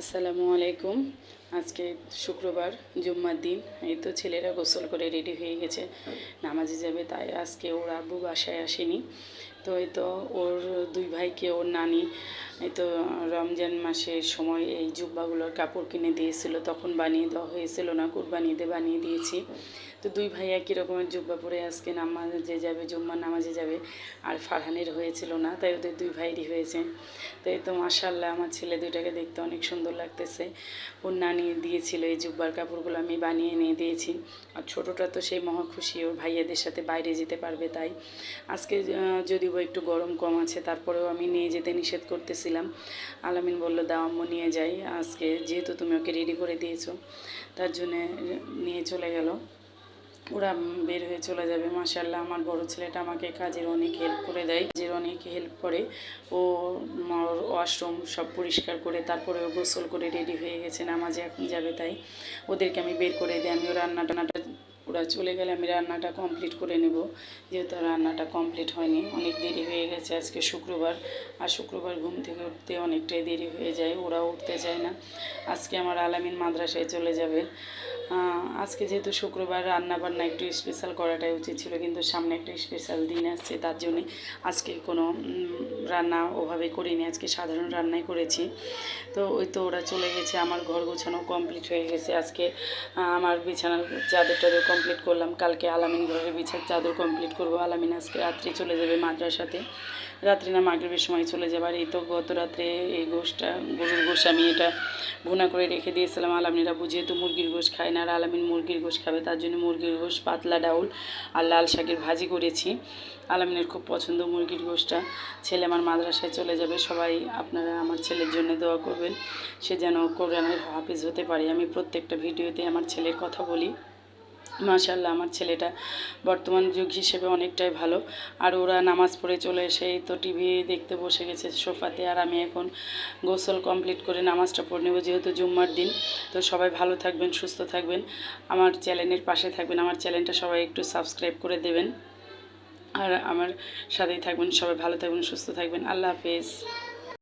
আসসালামু আলাইকুম। আজকে শুক্রবার, জুম্মার দিন, এই তো ছেলেরা গোসল করে রেডি হয়ে গেছে। নামাজে যাবে, তাই আজকে ওর আব্বু বাসায় আসেনি। তো এই তো ওর দুই ভাইকে, ওর নানি, এই তো রমজান মাসের সময় এই জুব্বাগুলোর কাপড় কিনে দিয়েছিল। তখন বানিয়ে দেওয়া হয়েছিল না কুরবানিতে বানিয়ে দিয়েছি। তো দুই ভাই একই রকমের জুব্বা পরে আজকে নামাজে যাবে, জুম্মার নামাজে যাবে, আর ফারহানের হয়েছিল না, তাই ওদের দুই ভাইরই হয়েছে। তো এই তো মাসাল্লাহ আমার ছেলে দুইটাকে দেখতে অনেক সুন্দর লাগতেছে। ওর নানি দিয়েছিল, এই জুব্বার কাপড়গুলো আমি বানিয়ে নিয়ে দিয়েছি। আর ছোটোটা তো সেই মহা খুশি, ওর ভাইয়াদের সাথে বাইরে যেতে পারবে তাই। আজকে যদি যদিও একটু গরম কম আছে, তারপরেও আমি নিয়ে যেতে নিষেধ করতেছিলাম। আলামিন বলল, দাও আম্মু, নিয়ে যাই। আজকে যেহেতু তুমি ওকে রেডি করে দিয়েছ, তার জন্যে নিয়ে চলে গেল। ওরা বের হয়ে চলে যাবে মাসাল্লাহ আমার বড় ছেলেটা আমাকে কাজের অনেক হেল্প করে দেয়, কাজের অনেক হেল্প করে। ও ওয়াশরুম সব পরিষ্কার করে, তারপরে ও গোসল করে রেডি হয়ে গেছে, নামাজে এখন যাবে তাই। ওদেরকে আমি বের করে দিই, আমি ও রান্না টান্নাটা ওরা চলে গেলে আমি রান্নাটা কমপ্লিট করে নেব। যেহেতু রান্নাটা কমপ্লিট হয়নি, অনেক দেরি হয়ে গেছে আজকে শুক্রবার। আর শুক্রবার ঘুম থেকে উঠতে অনেকটাই দেরি হয়ে যায় ওরা উঠতে চায় না। আজকে আমার আলামিন মাদ্রাসায় চলে যাবে। আজকে যেহেতু শুক্রবার রান্না বান্না একটু স্পেশাল করাটাই উচিত ছিল, কিন্তু সামনে একটা স্পেশাল দিন আসছে, তার জন্যে আজকে কোনো রান্না ওভাবে করিনি, আজকে সাধারণ রান্নাই করেছি। তো ওই তো ওরা চলে গেছে, আমার ঘর গোছানো কমপ্লিট হয়ে গেছে, আজকে আমার বিছানার চাদর টাদর কমপ্লিট করলাম, কালকে আলামিন ঘরের বিছার চাদর কমপ্লিট করব, আলামিন আজকে রাত্রে চলে যাবে মাদ্রাসাতে। রাত্রি না মাগরিবের সময় চলে যাবার এই তো গত রাত্রে এই গোশটা গরুর গোশ আমি এটা ভুনা করে রেখে দিয়েছিলাম, আলামিনরা বুঝিয়ে তো মুরগির গোশ খায় না, আর আলামিন মুরগির গোশ খাবে, তার জন্য মুরগির গোশ পাতলা ডাউল আর লাল শাকের ভাজি করেছি। আলামিনের খুব পছন্দ মুরগির গোশটা। ছেলে আমার মাদ্রাসায় চলে যাবে, সবাই আপনারা আমার ছেলের জন্য দোয়া করবেন। সে যেন কোরআনের হাফিজ হতে পারে। আমি প্রত্যেকটা ভিডিওতে আমার ছেলের কথা বলি। মাশাল্লাহ আমার ছেলেটা বর্তমান যুগ হিসেবে অনেকটাই ভালো। আর ওরা নামাজ পড়ে চলে এসে তো টিভি দেখতে বসে গেছে সোফাতে। আর আমি এখন গোসল কমপ্লিট করে নামাজটা পড়ে নেব, যেহেতু জুম্মার দিন। তো সবাই ভালো থাকবেন, সুস্থ থাকবেন। আমার চ্যানেলের পাশে থাকবেন, আমার চ্যানেলটা সবাই একটু সাবস্ক্রাইব করে দেবেন। আর আমার সাথেই থাকবেন, সবাই ভালো থাকবেন, সুস্থ থাকবেন। আল্লাহ হাফেজ।